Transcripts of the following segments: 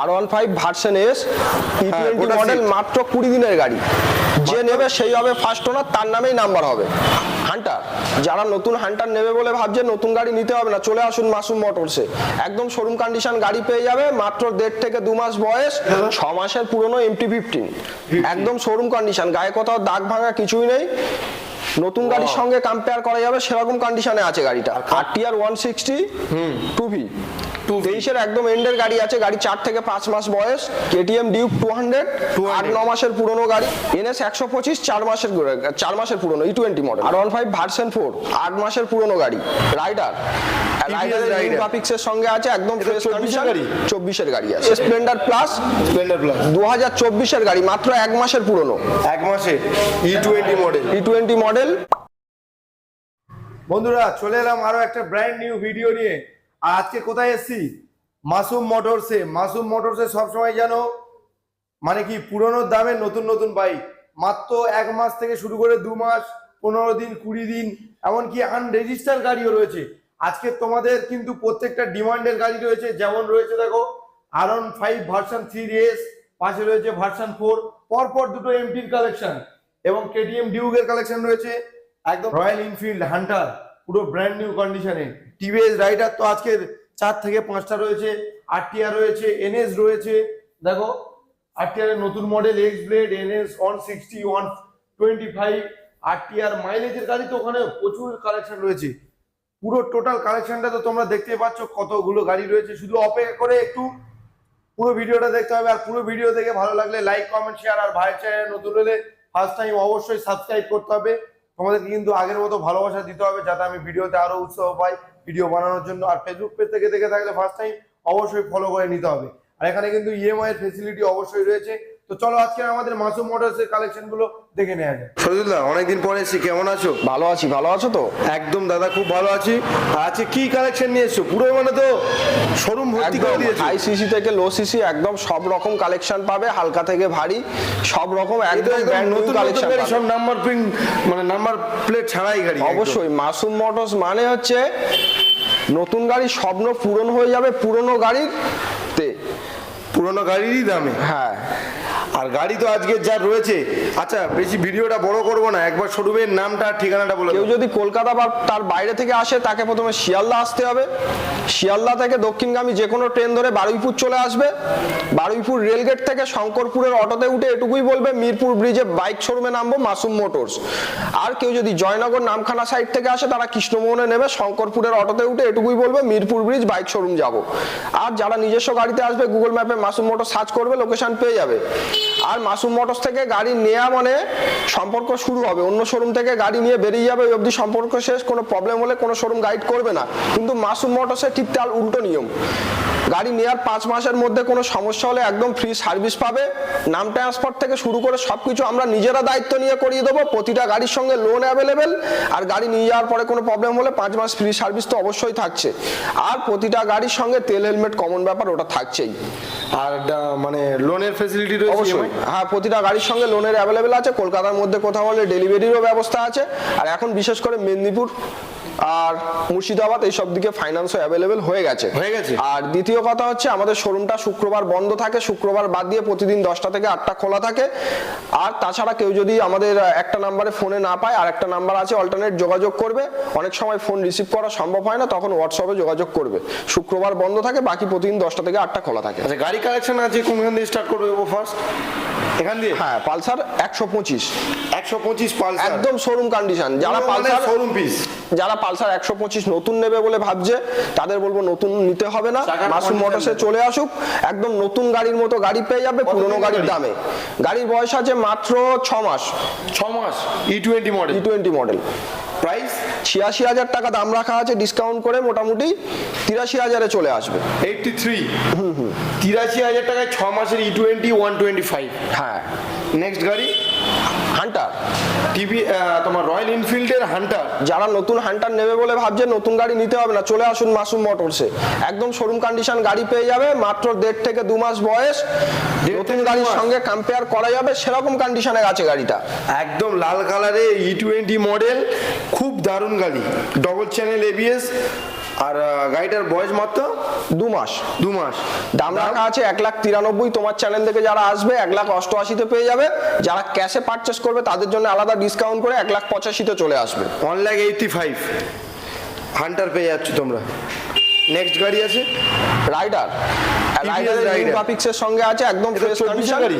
R one five version S model মাত্র কুড়ি দিনের গাড়ি। যে নেবে সেই হবে ফার্স্ট ওনার তার নামেই নাম্বার হবে। হান্টার যারা নতুন হান্টার নেবে বলে ভাবছে নতুন গাড়ি নিতে হবে না চলে আসুন মাসুম মোটরসে একদম শোরুম কন্ডিশন গাড়ি পেয়ে যাবে মাত্র দেড় থেকে দু মাস বয়স ছ মাসের পুরনো এমটি ফিফটিন একদম শোরুম কন্ডিশন গায়ে কোথাও দাগ ভাঙা কিছুই নেই। নতুন গাড়ির সঙ্গে কম্পেয়ার করা যাবে সেরকম কন্ডিশনে আছে গাড়িটা। R TR one sixty two V তেইশের একদম এন্ডের গাড়ি আছে গাড়ি চার থেকে পাঁচ মাস বয়স। কেটিএম ডিউক টু হান্ড্রেড আট ন মাসের পুরনো গাড়ি। এনএস একশো পঁচিশ চার মাসের চার মাসের পুরনো E twenty model R one five version four আট মাসের পুরনো গাড়ি। রাইডার রাইডারের। গ্রাফিক্সের সঙ্গে আছে একদম ফ্রেশ কন্ডিশন? চব্বিশের গাড়ি? আছে। স্প্লেন্ডার প্লাস স্প্লেন্ডার প্লাস দু হাজার চব্বিশের গাড়ি মাত্র এক মাসের পুরনো। এক মাসে E twenty model E twenty model বন্ধুরা চলে এলাম আরও একটা ব্র্যান্ড নিউ ভিডিও নিয়ে। আর আজকে কোথায় এসছি? মাসুম মোটরসে। মাসুম মোটরসে সবসময় যেন মানে কি, পুরনো দামে নতুন নতুন বাইক মাত্র এক মাস থেকে শুরু করে দু মাস, পনেরো দিন, কুড়ি দিন, এমনকি আনরেজিস্টার গাড়িও রয়েছে। আজকে তোমাদের কিন্তু প্রত্যেকটা ডিমান্ডের গাড়ি রয়েছে। যেমন রয়েছে, দেখো R five version three S পাশে রয়েছে ভার্সন ফোর পরপর দুটো এমটির কালেকশন এবং কেটিএম ডিউগের কালেকশন রয়েছে। একদম রয়্যাল ইনফিল্ড হান্টার পুরো ব্র্যান্ড নিউ কন্ডিশনে টিভিএস রাইডার তো আজকের চার থেকে পাঁচটা রয়েছে আরটিআর রয়েছে এনএস রয়েছে। দেখো আরটিআর এর নতুন model X Blade NS one sixty one twenty five RTR মাইলেজের গাড়ি তো ওখানে প্রচুর কালেকশন রয়েছে। পুরো টোটাল কালেকশনটা তো তোমরা দেখতে পাচ্ছ, কতগুলো গাড়ি রয়েছে। শুধু অপেক্ষা করে একটু পুরো ভিডিওটা দেখতে হবে, আর পুরো ভিডিও দেখে ভালো লাগলে লাইক কমেন্ট শেয়ার আর ভাইয়ের চ্যানেল নতুন হলে ফার্স্ট টাইম অবশ্যই সাবস্ক্রাইব করতে হবে। তোমাদেরকে কিন্তু আগের মতো ভালোবাসা দিতে হবে যাতে আমি ভিডিওতে আরও উৎসাহ পাই ভিডিও বানানোর জন্য। আর ফেসবুক পেজ থেকে দেখে থাকলে ফার্স্ট টাইম অবশ্যই ফলো করে নিতে হবে। আর এখানে কিন্তু ইএমআই এর ফেসিলিটি অবশ্যই রয়েছে। তো চলো আজকে আমাদের মাসুম মোটরস এর কালেকশনগুলো দেখে নেওয়া যায় সজুল্লাহ অনেকদিন পরে এসেছি কেমন আছো? ভালো আছি ভালো আছো তো? একদম দাদা খুব ভালো আছি। আজকে কি কালেকশন নিয়ে এসছো? পুরো মানে তো শোরুম ভর্তি করে দিয়েছ। হাই সিসি থেকে লো সিসি একদম সব রকম কালেকশন পাবে হালকা থেকে ভারী সব রকম একদম ব্র্যান্ড নিউ নতুন কালেকশন গাড়ি সব নাম্বার প্রিন্ট মানে নাম্বার প্লেট ছাড়াই গাড়ি অবশ্যই মাসুম মোটরস মানে হচ্ছে নতুন গাড়ি স্বপ্ন পূরণ হয়ে যাবে পুরনো গাড়ির তে। পুরোনো গাড়িরই দামে? হ্যাঁ। আর গাড়ি তো আজকে যা রয়েছে। আচ্ছা বেশি ভিডিওটা বড় করব না একবার শোরুমের নামটা ঠিকানাটা বলে কেউ যদি কলকাতা বা তার বাইরে থেকে আসে তাকে প্রথমে শিয়ালদা আসতে হবে। শিয়ালদা থেকে দক্ষিণগামী যে কোনো ট্রেন ধরে বারুইপুর চলে আসবে। বারুইপুর রেলগেট থেকে শঙ্করপুরের অটোতে উঠে এটুকুই বলবে মিরপুর ব্রিজে বাইক শোরুমে নামবো মাসুম মোটরস। আর কেউ যদি জয়নগর নামখানা সাইড থেকে আসে তারা কৃষ্ণমোহনে নেবে শঙ্করপুরের অটোতে উঠে এটুকুই বলবে মিরপুর ব্রিজ বাইক শোরুম যাব। আর যারা নিজস্ব গাড়িতে আসবে গুগল ম্যাপে মাসুম মোটর সার্চ করবে লোকেশন পেয়ে যাবে। আর মাসুম মোটরস থেকে গাড়ি নেওয়া মানে সম্পর্ক শুরু হবে। অন্য শোরুম থেকে গাড়ি নিয়ে বেরিয়ে যাবে অবধি সম্পর্ক শেষ কোনো প্রবলেম হলে কোনো শোরুম গাইড করবে না। কিন্তু মাসুম মোটরসের ঠিক তার উল্টো নিয়ম। গাড়ি নেওয়ার পাঁচ মাসের মধ্যে কোনো সমস্যা হলে একদম ফ্রি সার্ভিস পাবে। নাম ট্রান্সফার থেকে শুরু করে সব কিছু আমরা নিজেরা দায়িত্ব নিয়ে করিয়ে দেবো। প্রতিটা গাড়ির সঙ্গে লোন অ্যাভেলেবেল আর গাড়ি নিয়ে যাওয়ার পরে কোনো প্রবলেম হলে পাঁচ মাস ফ্রি সার্ভিস তো অবশ্যই থাকছে। আর প্রতিটা গাড়ির সঙ্গে তেল হেলমেট কমন ব্যাপার ওটা থাকছেই। আর মানে লোনের ফেসিলিটি রয়েছে অবশ্যই। হ্যাঁ প্রতিটা গাড়ির সঙ্গে লোনের অ্যাভেলেবেল আছে। কলকাতার মধ্যে কোথাও হলে ডেলিভারিরও ব্যবস্থা আছে। আর এখন বিশেষ করে মেদিনীপুর আর মুর্শিদাবাদ এইসব দিকে ফাইন্যান্সও অ্যাভেলেবেল হয়ে গেছে। হয়ে গেছে? আর দ্বিতীয় কথা হচ্ছে আমাদের শোরুমটা শুক্রবার বন্ধ থাকে শুক্রবার বাদ দিয়ে প্রতিদিন দশটা থেকে আটটা খোলা থাকে। আর তাছাড়া কেউ যদি আমাদের একটা নাম্বারে ফোনে না পায় আর একটা নাম্বার আছে অল্টারনেট যোগাযোগ করবে। অনেক সময় ফোন রিসিভ করা সম্ভব হয় না তখন হোয়াটসঅ্যাপে যোগাযোগ করবে। শুক্রবার বন্ধ থাকে বাকি প্রতিদিন দশটা থেকে আটটা খোলা থাকে। আচ্ছা গাড়ি কালেকশন আছে কোনখান দিয়ে স্টার্ট করবে ফার্স্ট এখান দিয়ে? হ্যাঁ পালসার একশো পঁচিশ। একশো পঁচিশ পালসার। একদম শোরুম কন্ডিশন যারা পালসার শোরুম পিস যারা পালসার একশো পঁচিশ নতুন নেবে বলে ভাবছে তাদের বলব নতুন নিতে হবে না। মাসুম মোটরসে চলে আসুক। একদম নতুন গাড়ির মতো গাড়ি পেয়ে যাবে কত গাড়ির দামে। গাড়ির বয়স আছে মাত্র ছ মাস। ছ মাস E twenty model T twenty model price ছিয়াশি হাজার টাকা দাম রাখা আছে ডিসকাউন্ট করে মোটামুটি তিরাশি হাজারে চলে আসবে। এইটটি থ্রি তিরাশি হাজার টাকায় ছ মাসের E twenty one twenty five হ্যাঁ। নেক্সট গাড়ি? হান্টার? টিভি তোমার রয়্যাল এনফিল্ডের হান্টার। যারা নতুন হান্টার নেবে বলে ভাবছে নতুন গাড়ি নিতে হবে না চলে আসুন মাসুম মোটরসে। একদম শোরুম কন্ডিশন গাড়ি পেয়ে যাবে মাত্র দেড় থেকে দু মাস বয়স। নতুন গাড়ির সঙ্গে কম্পেয়ার করা যাবে সেরকম কন্ডিশনে আছে গাড়িটা। একদম লাল কালারে ই টোয়েন্টি মডেল খুব দারুণ গাড়ি। ডবল চ্যানেল এবিএস আর গাড়িটার বয়স মাত্র? দু মাস। দু মাস। দাম রাখা আছে এক লাখ তিরানব্বই তোমার চ্যানেল থেকে যারা আসবে এক লাখ অষ্টআশিতে পেয়ে যাবে। যারা ক্যাশে পারচেস করবে তাদের জন্য আলাদা ডিসকাউন্ট করে এক লাখ পঁচাশিতে চলে আসবে। One lakh eighty five Hunter পেয়ে যাচ্ছ তোমরা। নেক্সট গাড়ি আছে? Raider Raider. গ্রাফিক্সের সঙ্গে আছে একদম এটা ফ্রেশ কন্ডিশন গাড়ি?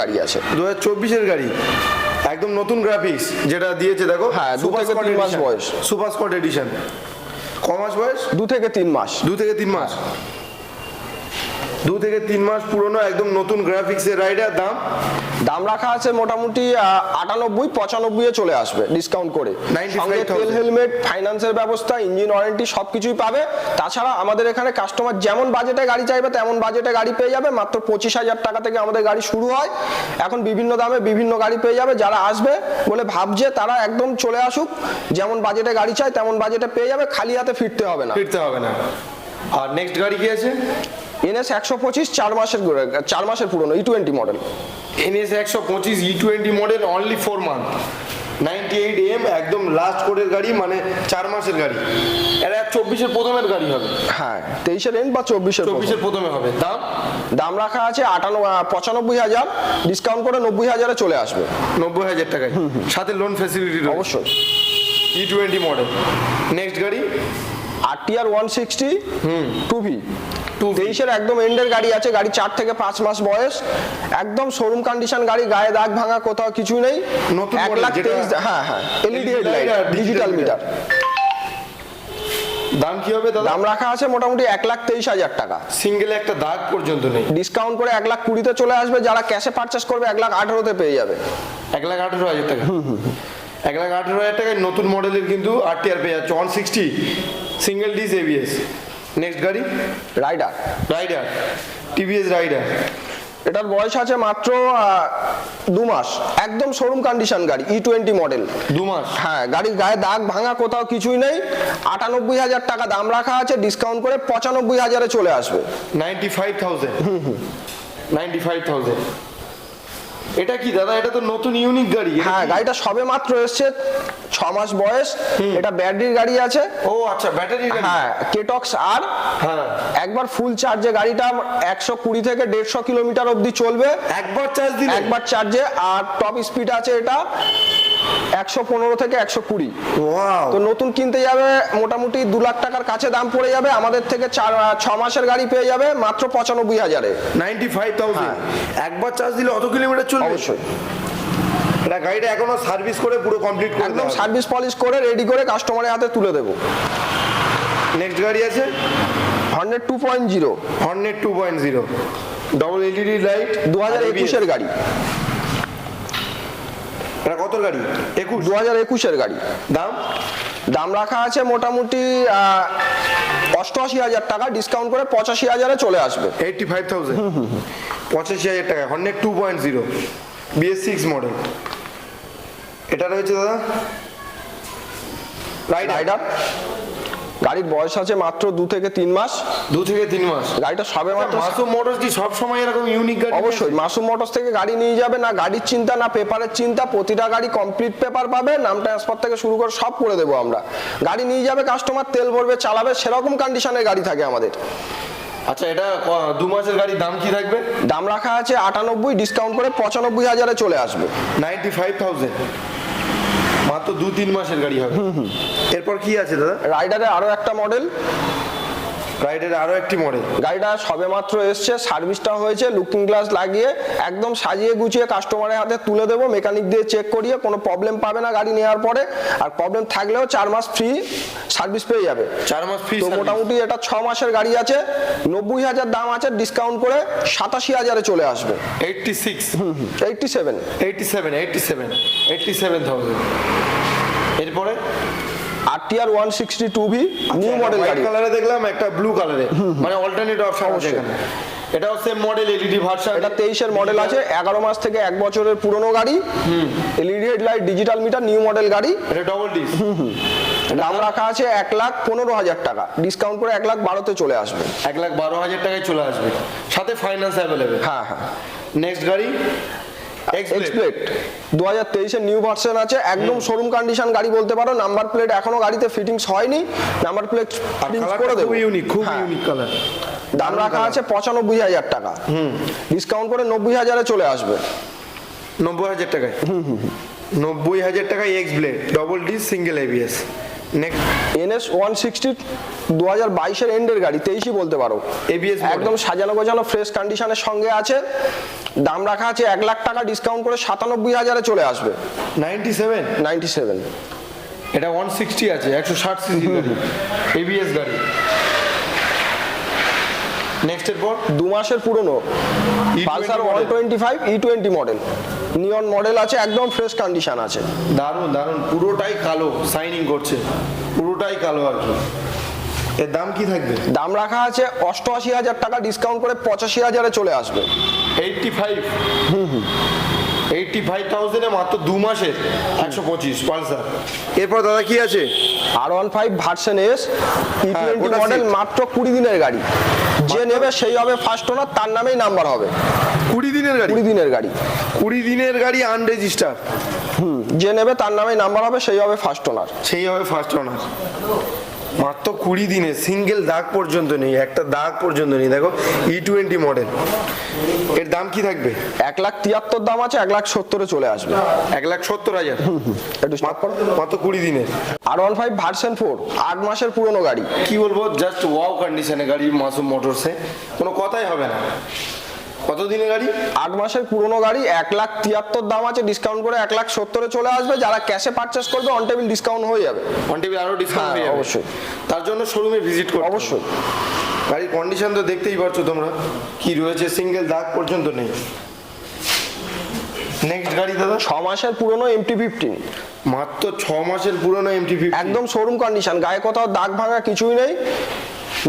গাড়ি আছে। গাড়ি। একদম নতুন গ্রাফিক্স যেটা দিয়েছে দেখো। হ্যাঁ, মাস বয়স। সুপার স্পট এডিশন ক মাস বয়স? দু থেকে তিন মাস। দু থেকে তিন মাস। দু থেকে তিন মাস পুরনো একদম নতুন গ্রাফিক্সের রাইডার দাম? দাম রাখা আছে মোটামুটি আটানব্বই পঁচানব্বই এ চলে আসবে ডিসকাউন্ট করে। 95,000 সঙ্গে তেল হেলমেট ফাইন্যান্সের ব্যবস্থা ইঞ্জিন ওয়ারেন্টি সবকিছুই পাবে। তাছাড়া আমাদের এখানে কাস্টমার যেমন বাজেটে গাড়ি চাইবে তেমন বাজেটে গাড়ি পেয়ে যাবে। মাত্র পঁচিশ হাজার টাকা থেকে আমাদের গাড়ি শুরু হয়। এখন বিভিন্ন দামে বিভিন্ন গাড়ি পেয়ে যাবে। যারা আসবে বলে ভাবছে তারা একদম চলে আসুক। যেমন বাজেটে গাড়ি চায় তেমন বাজেটে পেয়ে যাবে। খালি হাতে ফিরতে হবে না। ফিরতে হবে না। আর নেক্সট গাড়ি কি আছে? এনএস একশো পঁচিশ চার মাসের চার মাসের পুরনো ই টোয়েন্টি মডেল এনএস একশো পঁচিশ E twenty model only four month ninety eight M একদম লাস্ট কোডের গাড়ি মানে চার মাসের গাড়ি। এটা চব্বিশের প্রথমের গাড়ি হবে। হ্যাঁ তেইশের এন্ড বা চব্বিশের চব্বিশের প্রথমে হবে। দাম? দাম রাখা আছে আটান্ন পঁচানব্বই হাজার। ডিসকাউন্ট করে নব্বই হাজারে চলে আসবে। নব্বই হাজার টাকায়। সাথে লোন ফ্যাসিলিটি অবশ্যই। ই টোয়েন্টি মডেল নেক্সট গাড়ি? আর টিআর ওয়ান সিক্সটি হুম। টু ভি 2V তেইশের একদম এন্ডের গাড়ি আছে গাড়ি চার থেকে পাঁচ মাস বয়স। একদম শোরুম কন্ডিশন গাড়ি গায়ে দাগ ভাঙা কোথাও কিছুই নেই। এক লাখ তেইশ হ্যাঁ হ্যাঁ এলইডি হেডলাইট ডিজিটাল। মিটার দাম কি হবে দাদা? দাম রাখা আছে মোটামুটি এক লাখ তেইশ হাজার টাকা। সিঙ্গেলে একটা দাগ পর্যন্ত নেই। ডিসকাউন্ট করে এক লাখ কুড়িতে চলে আসবে যারা ক্যাশে পারচেস করবে এক লাখ আঠারোতে পেয়ে যাবে। এক লাখ আঠেরো হাজার টাকা। এক লাখ আঠেরো হাজার টাকায় নতুন মডেলের কিন্তু আর টি আর পেয়ে যাচ্ছে one sixty single disc ABS next গাড়ি? রাইডার রাইডার টিভিএস রাইডার এটার বয়স আছে মাত্র দু মাস। একদম শোরুম কন্ডিশন গাড়ি ই টোয়েন্টি মডেল দু মাস? হ্যাঁ গাড়ির গায়ে দাগ ভাঙা কোথাও কিছুই নেই। আটানব্বই হাজার টাকা দাম রাখা আছে ডিসকাউন্ট করে পঁচানব্বই হাজারে চলে আসবে। Ninety five thousand hmm hmm. Ninety five thousand এটা কি দাদা? এটা তো নতুন ইউনিক গাড়ি। হ্যাঁ গাড়িটা সবে মাত্র এসছে ছ মাস বয়স। এটা ব্যাটারির গাড়ি আছে। ও আচ্ছা ব্যাটারি হ্যাঁ কেটক্স আর হ্যাঁ। একবার ফুল চার্জে গাড়িটা একশো কুড়ি থেকে দেড়শো কিলোমিটার অবধি চলবে। একবার চার্জ দিলে? একবার চার্জে আর টপ স্পিড আছে এটা। একশো পনেরো থেকে একশো কুড়ি। তো নতুন কিনতে যাবে মোটামুটি দু লাখ টাকার কাছে দাম পড়ে যাবে আমাদের থেকে চার ছ মাসের গাড়ি পেয়ে যাবে মাত্র পঁচানব্বই হাজারে। Ninety five thousand. একবার চার্জ দিলে অত কিলোমিটার চলবে? অবশ্যই। এটা গাড়িটা এখনও সার্ভিস করে পুরো কমপ্লিট করে একদম সার্ভিস পলিশ করে রেডি করে কাস্টমারের হাতে তুলে দেবো। নেক্সট গাড়ি আছে? Hundred two point zero. Hornet two point zero. Double LED light দু হাজার একুশের গাড়ি। এটা কত গাড়ি? একুশ? দু হাজার একুশের গাড়ি। দাম? দাম রাখা আছে মোটামুটি অষ্টআশি হাজার টাকা ডিসকাউন্ট করে পঁচাশি হাজারে চলে আসবে। Eighty five thousand. পঁচাশি হাজার টাকা Hornet two point zero BS six model এটা রয়েছে দাদা? রাইডার গাড়ির বয়স আছে মাত্র দু থেকে তিন মাস। দু থেকে তিন মাস। গাড়িটা সবে মাত্র মাসুম মোটরস কি সবসময় এরকম ইউনিক গাড়ি অবশ্যই মাসুম মোটরস থেকে গাড়ি নিয়ে যাবে না গাড়ির চিন্তা না পেপারের চিন্তা প্রতিটা গাড়ি কমপ্লিট পেপার পাবে নাম ট্রান্সফার থেকে শুরু করে সব করে দেবো আমরা। গাড়ি নিয়ে যাবে কাস্টমার তেল ভরবে চালাবে সেরকম কন্ডিশনের গাড়ি থাকে আমাদের। আচ্ছা এটা দু মাসের গাড়ির দাম কি থাকবে? দাম রাখা আছে আটানব্বই ডিসকাউন্ট করে পঁচানব্বই হাজারে চলে আসবে। নাইনটি ফাইভ থাউজেন্ড মাত্র দু তিন মাসের গাড়ি হবে। এরপর কি আছে দাদা? রাইডারের আরও একটা মডেল রাইডের আরও একটি মডেল গাড়িটা সবেমাত্র এসছে সার্ভিসটা হয়েছে লুকিং গ্লাস লাগিয়ে একদম সাজিয়ে গুছিয়ে কাস্টমারের হাতে তুলে দেবো মেকানিক দিয়ে চেক করিয়ে কোনো প্রবলেম পাবে না গাড়ি নেওয়ার পরে আর প্রবলেম থাকলেও চার মাস ফ্রি সার্ভিস পেয়ে যাবে। চার মাস ফ্রি তো মোটামুটি এটা ছ মাসের গাড়ি আছে নব্বই হাজার দাম আছে ডিসকাউন্ট করে সাতাশি হাজারে চলে আসবে। Eighty six eighty seven eighty seven eighty seven eighty seven thousand এরপরে? TR one sixty two V new model গাড়ি। কালারে দেখলাম একটা ব্লু কালারে মানে অল্টারনেট অপশন আছে এখানে। এটাও সেম মডেল এলইডি ভার্সন এটা তেইশের মডেল আছে এগারো মাস থেকে এক বছরের পুরনো গাড়ি। হুম। LED headlight digital meter new model গাড়ি। এটা ডবল ডিস দাম রাখা আছে এক লাখ পনেরো হাজার টাকা। ডিসকাউন্ট করে এক লাখ বারোতে চলে আসবে। এক লাখ বারো হাজার টাকায় চলে আসবে। সাথে ফাইন্যান্স অ্যাভেলেবেল হ্যাঁ হ্যাঁ। নেক্সট গাড়ি। এক্সপ্লেট দু হাজার তেইশের নিউ ভার্সন আছে একদম শোরুম কন্ডিশন গাড়ি বলতে পারো নাম্বার প্লেট এখনও গাড়িতে ফিটিংস হয়নি নাম্বার প্লেট ফিটিংস করে দেবো। ইউনিক খুব। ইউনিক কালার দাম রাখা আছে পঁচানব্বই হাজার টাকা। ডিসকাউন্ট করে নব্বই হাজারে চলে আসবে। নব্বই হাজার টাকায়? হুম হুম নব্বই হাজার টাকায় X Blade double D single ABS NS one sixty দু হাজার বাইশের এন্ডের গাড়ি তেইশই বলতে পারো। Model। একদম সাজানো গোছানো ফ্রেশ কন্ডিশনের সঙ্গে আছে। দাম রাখা আছে এক লাখ টাকা ডিসকাউন্ট করে সাতানব্বই হাজারে চলে আসবে। নাইনটি সেভেন নাইনটি সেভেন এটা ওয়ান সিক্সটি আছে একশো ষাট সিসি গাড়ি। এবিএস গাড়ি। নেক্সট এর পর দু মাসের পুরনো। E20 Pulsar one. Twenty five E twenty model neon model আছে একদম ফ্রেশ কন্ডিশন আছে। দারুণ দারুণ। পুরোটাই কালো সাইনিং করছে। পুরোটাই কালো আর কি। এর দাম কি থাকবে? দাম রাখা আছে অষ্টআশি হাজার টাকা ডিসকাউন্ট করে পঁচাশি হাজারে চলে আসবে। এইটটি ফাইভ এইটটি ফাইভ থাউজেন্ডে মাত্র দু মাসের একশো পঁচিশ পালসার এরপর দাদা কি আছে? R one five version S model মাত্র কুড়ি দিনের গাড়ি। যে নেবে সেই হবে ফার্স্ট ওনার তার নামেই নাম্বার হবে। কুড়ি দিনের গাড়ি? কুড়ি দিনের গাড়ি। কুড়ি দিনের গাড়ি আনরেজিস্টার হুম যে নেবে তার নামেই নাম্বার হবে সেই হবে ফার্স্ট ওনার সেই হবে ফার্স্ট অনার মাত্র কুড়ি দিনে সিঙ্গেল দাগ পর্যন্ত নেই একটা দাগ পর্যন্ত নেই। দেখো ই টোয়েন্টি মডেল এর দাম কি থাকবে? এক লাখ তিয়াত্তর দাম আছে এক লাখ সত্তরে চলে আসবে। এক লাখ সত্তর হাজার। একটু মাত্র কুড়ি দিনের R one five version four আট মাসের পুরনো গাড়ি। কি বলব? জাস্ট ওয়াও কন্ডিশনে গাড়ি মাসুম মোটরসে কোনো কথাই হবে না। কত দিনের গাড়ি? আট মাসের পুরনো গাড়ি এক লাখ তিয়াত্তর দাম আছে ডিসকাউন্ট করে এক লাখ সত্তরে চলে আসবে। যারা ক্যাশে পারচেস করবে অন টেবিল ডিসকাউন্ট হয়ে যাবে। অন টিভি আরও ডিসকাউন্ট হ্যাঁ, যাবে। অবশ্যই। তার জন্য শোরুমে ভিজিট করো অবশ্যই। গাড়ির কন্ডিশন তো দেখতেই পাচ্ছ তোমরা। কি রয়েছে? সিঙ্গেল দাগ পর্যন্ত নেই। নেক্সট গাড়ি দাদা? ছ মাসের পুরনো এমটি ফিফটিন মাত্র ছ মাসের পুরনো এমটি ফিফটি একদম শোরুম কন্ডিশন গায়ে কোথাও দাগ ভাঙা কিছুই নেই।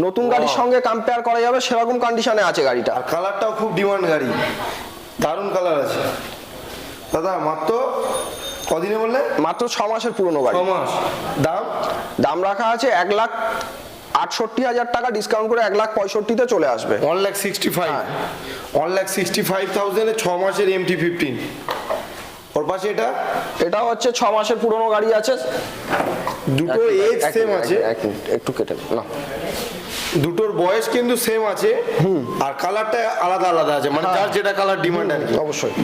নতুন গাড়ির সঙ্গে কম্পেয়ার করা যাবে সেরকম কন্ডিশনে আছে গাড়িটা। আর কালারটাও খুব ডিমান্ড গাড়ি। দারুণ কালার আছে। দাদা মাত্র কদিনে বললে? মাত্র ছ মাসের পুরনো ছ গাড়ি মাস। দাম? দাম রাখা আছে এক লাখ আটষট্টি হাজার টাকা ডিসকাউন্ট করে এক লাখ পঁয়ষট্টিতে চলে আসবে। One lakh sixty five one lakh sixty five থাউজেন্ডে ছ মাসের এমটি ফিফটিন ওর পাশে এটা? এটা হচ্ছে ছ মাসের পুরনো গাড়ি আছে। দুটো এজ সেম আছে। একটু কেটে না। দুটোর বয়স কিন্তু সেম আছে আর কালারটা আলাদা আলাদা আছে মানে যার যেটা কালার ডিমান্ড আর কি। অবশ্যই।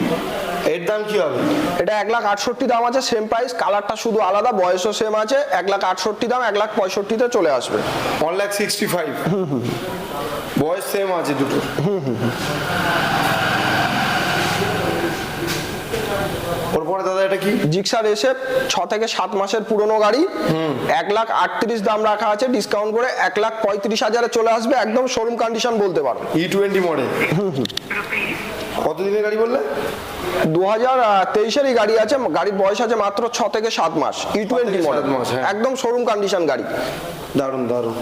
এর দাম কি হবে? এটা এক লাখ আটষট্টি দাম আছে সেম প্রাইস কালারটা শুধু আলাদা বয়সও সেম আছে এক লাখ আটষট্টি দাম এক লাখ পঁয়ষট্টিতে চলে আসবে। ওয়ান লাখ সিক্সটি ফাইভ বয়স সেম আছে দুটো ওরপরে দাদা এটা কি? জিক্সার এসে ছ থেকে সাত মাসের পুরনো গাড়ি। এক লাখ আটত্রিশ দাম রাখা আছে ডিসকাউন্ট করে এক লাখ পঁয়ত্রিশ হাজারে চলে আসবে একদম শোরুম কন্ডিশন বলতে পারো। ই টোয়েন্টি মডেল কত দিনের গাড়ি বললে? দু হাজার তেইশেরই গাড়ি আছে গাড়ির বয়স আছে মাত্র ছ থেকে সাত মাস। E twenty model. একদম শোরুম কন্ডিশন গাড়ি। দারুণ দারুণ।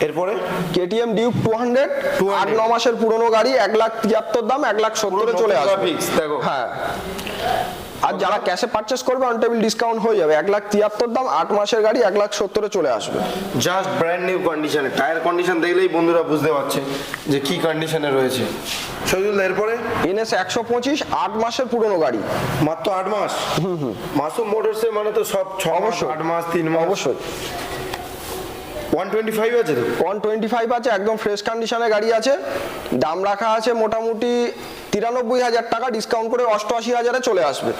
এরপরে? কেটিএম ডিউক টু হান্ড্রেড 200 আট ন মাসের পুরনো গাড়ি এক লাখ তিয়াত্তর দাম এক লাখ সত্তরে চলে আসবে। গ্রাফিক্স দেখো। হ্যাঁ। আর যারা ক্যাশে পারচেস করবে অন টেবিল ডিসকাউন্ট হয়ে যাবে। এক লাখ তিয়াত্তর দাম আট মাসের গাড়ি এক লাখ সত্তরে চলে আসবে। জাস্ট ব্র্যান্ড নিউ কন্ডিশনে টায়ার কন্ডিশন দেখলেই বন্ধুরা বুঝতে পারছে যে কি কন্ডিশনে রয়েছে। সজুল এরপরে? এনএস একশো পঁচিশ আট মাসের পুরনো গাড়ি। মাত্র আট মাস? হুম হুম। মাসুম মোটরসে মানে তো সব ছ মাস। আট মাস তিন মাস। অবশ্যই। ওয়ান টোয়েন্টি ফাইভ আছে তো? ওয়ান টোয়েন্টি ফাইভ আছে একদম ফ্রেশ কন্ডিশনে গাড়ি আছে। দাম রাখা আছে মোটামুটি তিরানব্বই হাজার টাকা ডিসকাউন্ট করে অষ্টআশি হাজারে চলে আসবে।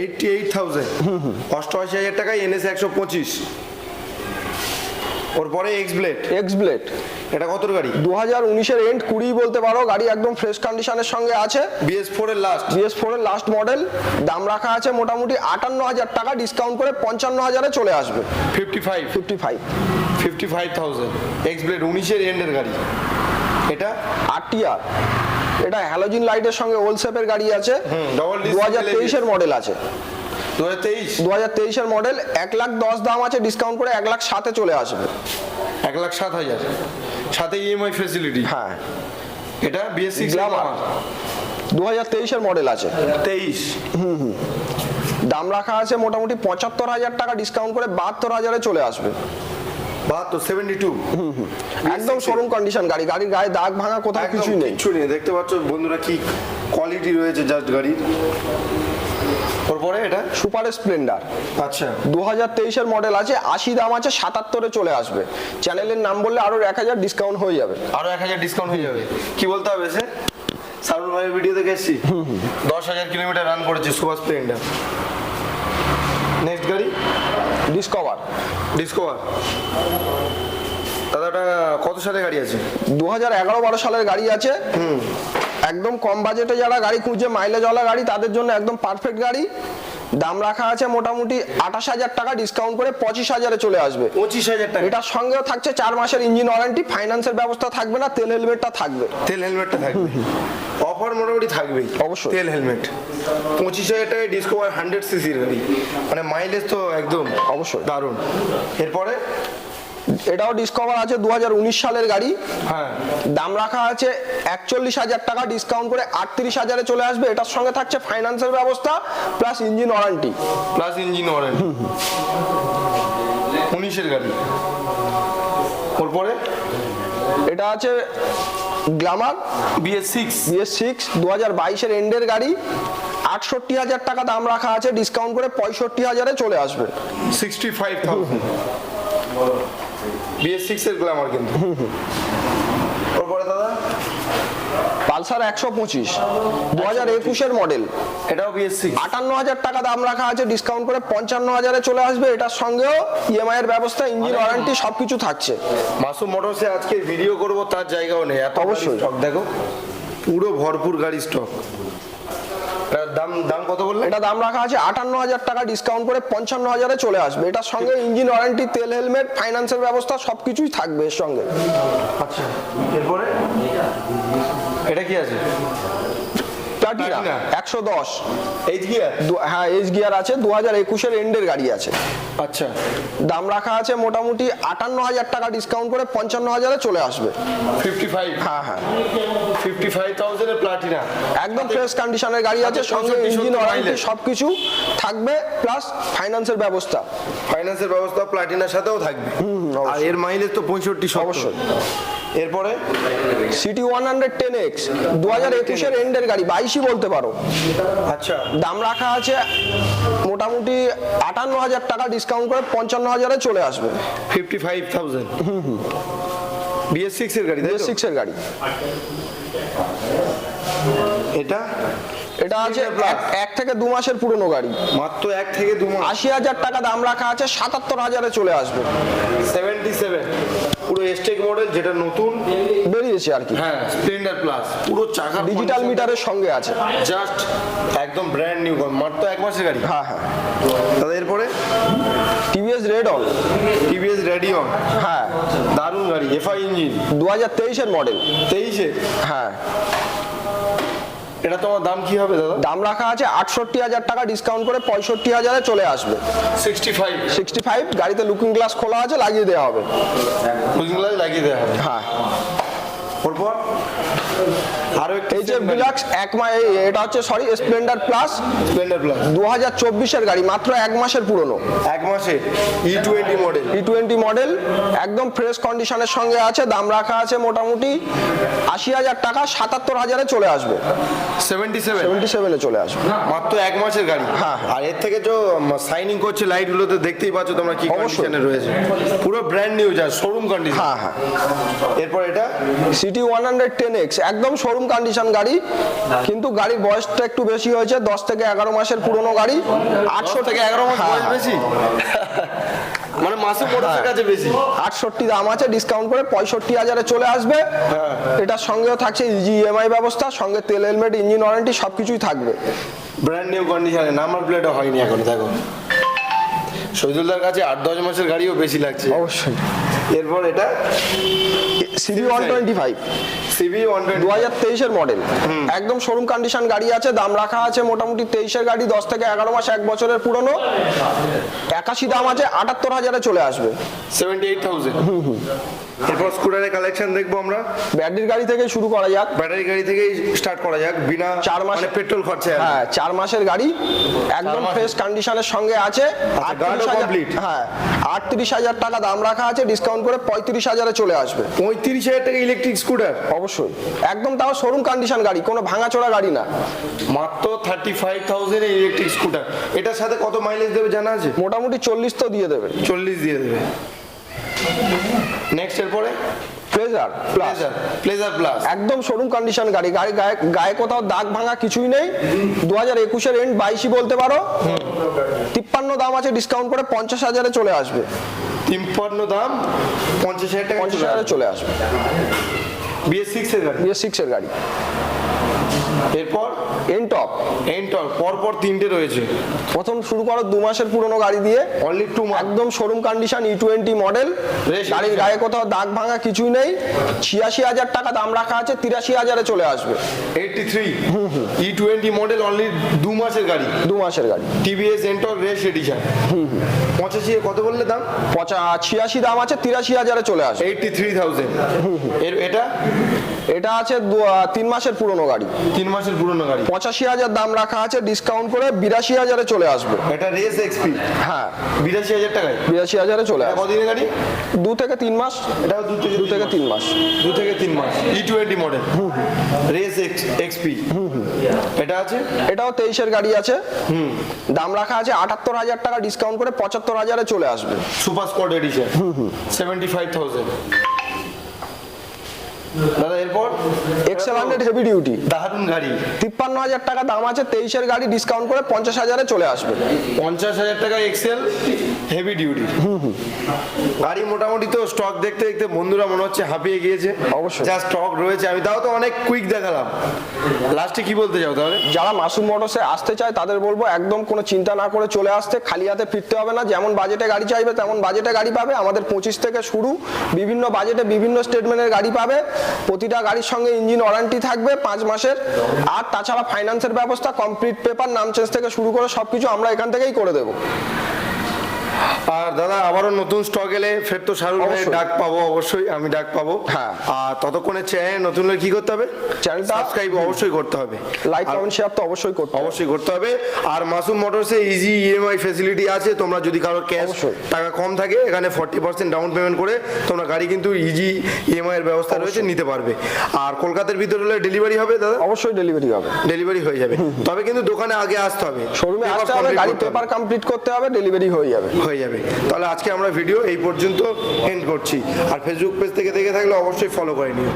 এইটটি এইট থাউজেন্ড অষ্টআশি হাজার টাকায় এনএস একশো পঁচিশ। ওর পরে এক্স ব্লেড এক্স ব্লেড এটা কতর গাড়ি? দু হাজার উনিশের এন্ড কুড়ি বলতে পারো গাড়ি একদম ফ্রেশ কন্ডিশনের সঙ্গে আছে। বিএস ফোর এর লাস্ট বিএস ফোর এর লাস্ট মডেল দাম রাখা আছে মোটামুটি আটান্ন হাজার টাকা ডিসকাউন্ট করে পঞ্চান্ন হাজারে চলে আসবে। Fifty five fifty five thousand X Blade উনিশের এন্ডের গাড়ি। এটা আরটিআর এটা হ্যালোজিন লাইটের সঙ্গে ওল শেপের গাড়ি আছে। দু হাজার তেইশের মডেল আছে। দু হাজার তেইশ। দু হাজার তেইশের মডেল এক লাখ দশ দাম আছে ডিসকাউন্ট করে এক লাখ সাতে চলে আসবে। এক লাখ সাত হাজার। সাথে ইএমআই ফেসিলিটি হ্যাঁ। এটা বিএস সিক্স Glamour। দু হাজার তেইশের মডেল আছে। তেইশ। হুম হুম। দাম রাখা আছে মোটামুটি পঁচাত্তর হাজার টাকা ডিসকাউন্ট করে বাহাত্তর হাজারে চলে আসবে। বাহাত্তর সেভেন্টি টু একদম শোরুম কন্ডিশন গাড়ি গাড়ির গায়ে দাগ ভাঙা কোথাও কিছুই নেই। কিছু নেই। দেখতে পাচ্ছ বন্ধুরা কি কোয়ালিটি রয়েছে জাস্ট গাড়ির। তারপরে এটা? সুপার স্প্লেন্ডার আচ্ছা। দু হাজার তেইশের মডেল আছে আশি দাম আছে সাতাত্তরে চলে আসবে। চ্যানেলের নাম বললে আরও এক হাজার ডিসকাউন্ট হয়ে যাবে। আরও এক হাজার ডিসকাউন্ট হয়ে যাবে। কি বলতে হবে সে? সারুল ভাইয়ের ভিডিও দেখে এসছি। দশ হাজার কিলোমিটার রান করেছে সুপার স্প্লেন্ডার নেক্সট গাড়ি? ডিসকভার ডিসকভার দাদাটা কত সালে গাড়ি আছে? দু হাজার এগারো বারো সালের গাড়ি আছে। হুম। একদম কম বাজেটে যারা গাড়ি খুঁজছে মাইলেজ ওয়ালা গাড়ি তাদের জন্য একদম পারফেক্ট গাড়ি। দাম রাখা আছে মোটামুটি আঠাশ হাজার টাকা ডিসকাউন্ট করে পঁচিশ হাজারে চলে আসবে। পঁচিশ হাজার টাকা। এটার সঙ্গেও থাকছে চার মাসের ইঞ্জিন ওয়ারেন্টি ফাইন্যান্সের ব্যবস্থা থাকবে না তেল হেলমেটটা থাকবে। তেল হেলমেটটা থাকবে। অফার মোটামুটি থাকবেই। অবশ্যই। তেল হেলমেট। পঁচিশ হাজার টাকায় ডিসকভার হান্ড্রেড সিসির গাড়ি। মানে মাইলেজ তো একদম অবশ্যই। দারুণ। এরপরে? এটাও ডিসকভার আছে দু হাজার উনিশ সালের গাড়ি। হ্যাঁ। দাম রাখা আছে একচল্লিশ হাজার টাকা ডিসকাউন্ট করে আটত্রিশ হাজারে চলে আসবে। এটার সঙ্গে থাকছে ফাইন্যান্সের ব্যবস্থা plus engine warranty plus engine warranty উনিশের গাড়ি। ওরপরে? এটা আছে Glamour? BS six BS six দু হাজার বাইশের এন্ডের গাড়ি। আটষট্টি হাজার টাকা দাম রাখা আছে ডিসকাউন্ট করে পঁয়ষট্টি হাজারে চলে আসবে। Sixty five thousand BS six এর গ্ল্যামার কিন্তু। ওরপরে দাদা? পালসার একশো পঁচিশ দু হাজার একুশের মডেল। এটাও বিএসসি আটান্ন হাজার টাকা দাম রাখা আছে ডিসকাউন্ট করে পঞ্চান্ন হাজারে চলে আসবে এটার সঙ্গেও ইএমআই এর ব্যবস্থা ইঞ্জিন ওয়ারেন্টি সবকিছু থাকছে। মাসুম মোটরসে আজকে ভিডিও করব তার জায়গাও নেই। এত অবশ্যই। দেখো। পুরো ভরপুর গাড়ি স্টক দাম দাম কত বললে? এটা দাম রাখা আছে আটান্ন হাজার টাকা ডিসকাউন্ট করে পঞ্চান্ন হাজারে চলে আসবে। এটার সঙ্গে ইঞ্জিন ওয়ারেন্টি তেল হেলমেট ফাইন্যান্সের ব্যবস্থা সবকিছুই থাকবে এর সঙ্গে। আচ্ছা এরপরে? এটা কি আছে? প্লাটিনা একশো দশ। এইচ গিয়ার হ্যাঁ এইচ গিয়ার আছে দু হাজার একুশের এন্ডের গাড়ি আছে। আচ্ছা। দাম রাখা আছে মোটামুটি আটান্ন হাজার টাকা ডিসকাউন্ট করে পঞ্চান্ন হাজারে চলে আসবে। ফিফটি ফাইভ হ্যাঁ হ্যাঁ। ফিফটি ফাইভ থাউজেন্ডের প্লাটিনা একদম ফ্রেশ কন্ডিশনের গাড়ি আছে সঙ্গে 65 ইঞ্জিন ওয়ারেন্টি। সবকিছু থাকবে প্লাস ফাইন্যান্সের ব্যবস্থা। ফাইন্যান্সের ব্যবস্থা প্লাটিনার সাথেও থাকবে। আর এর মাইলেজ তো পঁয়ষট্টি অবশ্যই। এরপরে? CT one hundred ten X দু হাজার একুশের এন্ডের গাড়ি বাইশই বলতে পারো। আচ্ছা। দাম রাখা আছে মোটামুটি আটান্ন হাজার টাকা ডিসকাউন্ট করে পঞ্চান্ন হাজারে চলে আসবে। Fifty five thousand hmm hmm. BS six এর গাড়ি তো? সিক্স এর গাড়ি। এটা? এটা আছে এক থেকে দু মাসের পুরনো গাড়ি। মাত্র এক থেকে দু মাস। আশি হাজার টাকা দাম রাখা আছে সাতাত্তর হাজারে চলে আসবে। সেভেন্টি সেভেন পুরো এসটেক মডেল যেটা নতুন বেরিয়েছে আর কি। হ্যাঁ স্প্লেন্ডার প্লাস পুরো চাকা ডিজিটাল মিটারের সঙ্গে আছে। জাস্ট একদম ব্র্যান্ড নিউ মাত্র এক মাসের গাড়ি। হ্যাঁ হ্যাঁ। দাদা এরপরে? TVS red on TVS Radeon হ্যাঁ। দারুণ গাড়ি এফআই ইঞ্জিন দু হাজার তেইশের মডেল তেইশে? হ্যাঁ। এটা তোমার দাম কি হবে দাদা? দাম রাখা আছে আটষট্টি হাজার টাকা ডিসকাউন্ট করে পঁয়ষট্টি হাজারে চলে আসবে। সিক্সটি ফাইভ সিক্সটি ফাইভ গাড়িতে লুকিং গ্লাস খোলা আছে লাগিয়ে দেওয়া হবে। লুকিং গ্লাস লাগিয়ে দেওয়া হবে। হ্যাঁ। পরপর আরও এই যে বিলাক্স এক মা এই- এটা হচ্ছে sorry Splendor plus Splendor plus দু হাজার চব্বিশের গাড়ি মাত্র এক মাসের পুরনো। এক মাসে। E twenty model T twenty model একদম ফ্রেশ কন্ডিশনের সঙ্গে আছে দাম রাখা আছে মোটামুটি আশি হাজার টাকা সাতাত্তর হাজারে চলে আসবে। সেভেন্টি সেভেন সেভেন্টি সেভেনে চলে আসবে। মাত্র এক মাসের গাড়ি। হ্যাঁ। আর এর থেকে যে সাইনিং করছে লাইট গুলোতে দেখতেই পাচ্ছ তোমরা কি। কন্ডিশনে রয়েছে। পুরো ব্র্যান্ড নিউ যা শোরুম কন্ডিশন হ্যাঁ হ্যাঁ। এরপর এটা? CT one hundred ten X একদম শোরুম কন্ডিশন গাড়ি কিন্তু গাড়ির বয়সটা একটু বেশি হয়েছে দশ থেকে এগারো মাসের পুরনো গাড়ি। আটশো থেকে এগারো মাস হ্যাঁ, বয়স হ্যাঁ। বেশি? মানে মাসে মোটরের কাছে বেশি? আটষট্টি দাম আছে ডিসকাউন্ট করে পঁয়ষট্টি হাজারে চলে আসবে। হ্যাঁ। এটার সঙ্গেও থাকছে ইজি ইএমআই ব্যবস্থা সঙ্গে তেল হেলমেট ইঞ্জিন ওয়ারেন্টি সবকিছুই থাকবে। ব্র্যান্ড নিউ কন্ডিশনে নাম্বার প্লেটও হয়নি এখন দেখো। শহীদুল্লার কাছে আট দশ মাসের গাড়িও বেশি লাগছে। অবশ্যই। এরপর এটা? CB one twenty five CB one দু হাজার তেইশের মডেল একদম শোরুম কন্ডিশন গাড়ি আছে দাম রাখা আছে মোটামুটি তেইশের গাড়ি দশ থেকে এগারো মাস এক বছরের পুরনো। একাশি দাম আছে আটাত্তর হাজারে চলে আসবে। সেভেন্টি এইট থাউজেন্ড এরপর স্কুটারের কালেকশন দেখব আমরা। ব্যাটারির গাড়ি থেকে শুরু করা যাক। ব্যাটারি গাড়ি থেকেই স্টার্ট করা যাক বিনা চার মাস- পেট্রোল খরচা হ্যাঁ চার মাসের গাড়ি একদম ফ্রেশ কন্ডিশনের সঙ্গে আছে। আচ্ছা, 38,000 complete? হ্যাঁ আটত্রিশ হাজার টাকা দাম রাখা আছে ডিসকাউন্ট করে পঁয়ত্রিশ হাজারে চলে আসবে। পঁয়ত্রিশ হাজার টাকা ইলেকট্রিক স্কুটার অবশ্যই। একদম তাও শোরুম কন্ডিশন গাড়ি কোনো ভাঙাচোরা গাড়ি না। মাত্র thirty five thousand electric scooter এটার সাথে কত মাইলেজ দেবে জানা আছে? মোটামুটি চল্লিশ তো দিয়ে দেবে। চল্লিশ দিয়ে দেবে। নেক্সট এরপরে? Pleasure plus pleasure pleasure plus একদম শোরুম কন্ডিশন গাড়ি। গাড়ি গায়ে গায়ে কোথাও দাগ ভাঙা কিছুই নেই। দু হাজার একুশের এন্ড বাইশই বলতে পারো। তিপ্পান্ন দাম আছে ডিসকাউন্ট করে পঞ্চাশ হাজারে চলে আসবে। তিপ্পান্ন দাম পঞ্চাশ হাজার টাকা পঞ্চাশ হাজারে চলে আসবে। বিএস সিক্স এর গাড়ি? বিএস সিক্সের গাড়ি। এরপর এন টপ এন্টর পর পর তিনটে রয়েছে। প্রথম শুরু করো দু মাসের পুরনো গাড়ি দিয়ে। অনলি টু একদম showroom condition E twenty model গাড়ির। গায়ে কোথাও দাগ ভাঙা কিছুই নেই। ছিয়াশি হাজার টাকা দাম রাখা আছে তিরাশি হাজারে চলে আসবে। Eighty three E twenty model only দু মাসের গাড়ি। দু মাসের গাড়ি। টিভিএস এন্টর রেস এডিশন পঁচাশি কত বললে দাম? পঁচা ছিয়াশি দাম আছে তিরাশি হাজারে চলে আসবে। এইটটি থ্রি থাউজেন্ড এর এটা? এটা আছে তিন মাসের পুরনো গাড়ি। তিন মাসের পুরনো গাড়ি। পঁচাশি হাজার দাম রাখা আছে ডিসকাউন্ট করে বিরাশি হাজারে চলে আসবে। এটা রেস এক্সপি হ্যাঁ। বিরাশি হাজার টাকায়? বিরাশি হাজারে চলে আসবে। কদিনের গাড়ি? দু থেকে তিন মাস। এটা দু থেকে দু থেকে তিন মাস। দু থেকে তিন মাস। E twenty model race XP হুম এটা আছে? এটাও তেইশের গাড়ি আছে। হুম। দাম রাখা আছে আটাত্তর হাজার টাকা ডিসকাউন্ট করে পঁচাত্তর হাজারে চলে আসবে। Super squad edition. হুম হুম। সেভেন্টি ফাইভ থাউজেন্ড দাদা এরপর? এক্সেল হান্ড্রেড হেভি ডিউটি দারুণ গাড়ি। তিপ্পান্ন হাজার টাকা দাম আছে তেইশের গাড়ি ডিসকাউন্ট করে পঞ্চাশ হাজারে চলে আসবে। পঞ্চাশ হাজার টাকা এক্সেল হেভি ডিউটি গাড়ি মোটামুটি তো স্টক দেখতে দেখতে বন্ধুরা মনে হচ্ছে হাঁপিয়ে গিয়েছে। অবশ্যই। যা স্টক রয়েছে আমি তাও তো অনেক কুইক দেখালাম। লাস্টে কি বলতে চাও তাহলে? যারা মাসুম মোটরসে আসতে চায় তাদের বলব একদম কোনো চিন্তা না করে চলে আসতে খালি হাতে ফিরতে হবে না। যেমন বাজেটে গাড়ি চাইবে তেমন বাজেটে গাড়ি পাবে। আমাদের পঁচিশ থেকে শুরু বিভিন্ন বাজেটে বিভিন্ন স্টেটমেন্টের গাড়ি পাবে। প্রতিটা গাড়ির সঙ্গে ইঞ্জিন ওয়ারেন্টি থাকবে পাঁচ মাসের। আর তাছাড়া ফাইন্যান্সের ব্যবস্থা, কমপ্লিট পেপার, নাম চেঞ্জ থেকে শুরু করে সবকিছু আমরা এখান থেকেই করে দেবো। আর দাদা আবারও নতুন স্টক এলে ফের তো শাহরুখ ভাইয়ের ডাক পাবো অবশ্যই আমি ডাক পাবো। হ্যাঁ। আর ততক্ষণে চ্যানেল নতুন হলে কি করতে হবে? চ্যানেলটা- সাবস্ক্রাইব অবশ্যই করতে হবে। লাইক কমেন্ট শেয়ার তো অবশ্যই করতে অবশ্যই করতে হবে। আর মাসুম মোটরসে ইজি ইএমআই ফেসিলিটি আছে তোমরা যদি কারও ক্যাশ টাকা কম থাকে এখানে ফর্টি পার্সেন্ট ডাউন পেমেন্ট করে তোমরা গাড়ি কিন্তু ইজি ইএমআই এর ব্যবস্থা রয়েছে নিতে পারবে। আর কলকাতার ভিতরে হলে ডেলিভারি হবে দাদা? অবশ্যই ডেলিভারি হবে। ডেলিভারি হয়ে যাবে। তবে কিন্তু দোকানে আগে আসতে হবে। শোরুমে আসতে হবে গাড়ি। পেপার কমপ্লিট করতে হবে ডেলিভারি হয়ে যাবে। হয়ে যাবে। তাহলে আজকে আমরা ভিডিও এই পর্যন্ত এন্ড করছি। আর ফেসবুক পেজ থেকে দেখে থাকলে অবশ্যই ফলো করে নিও।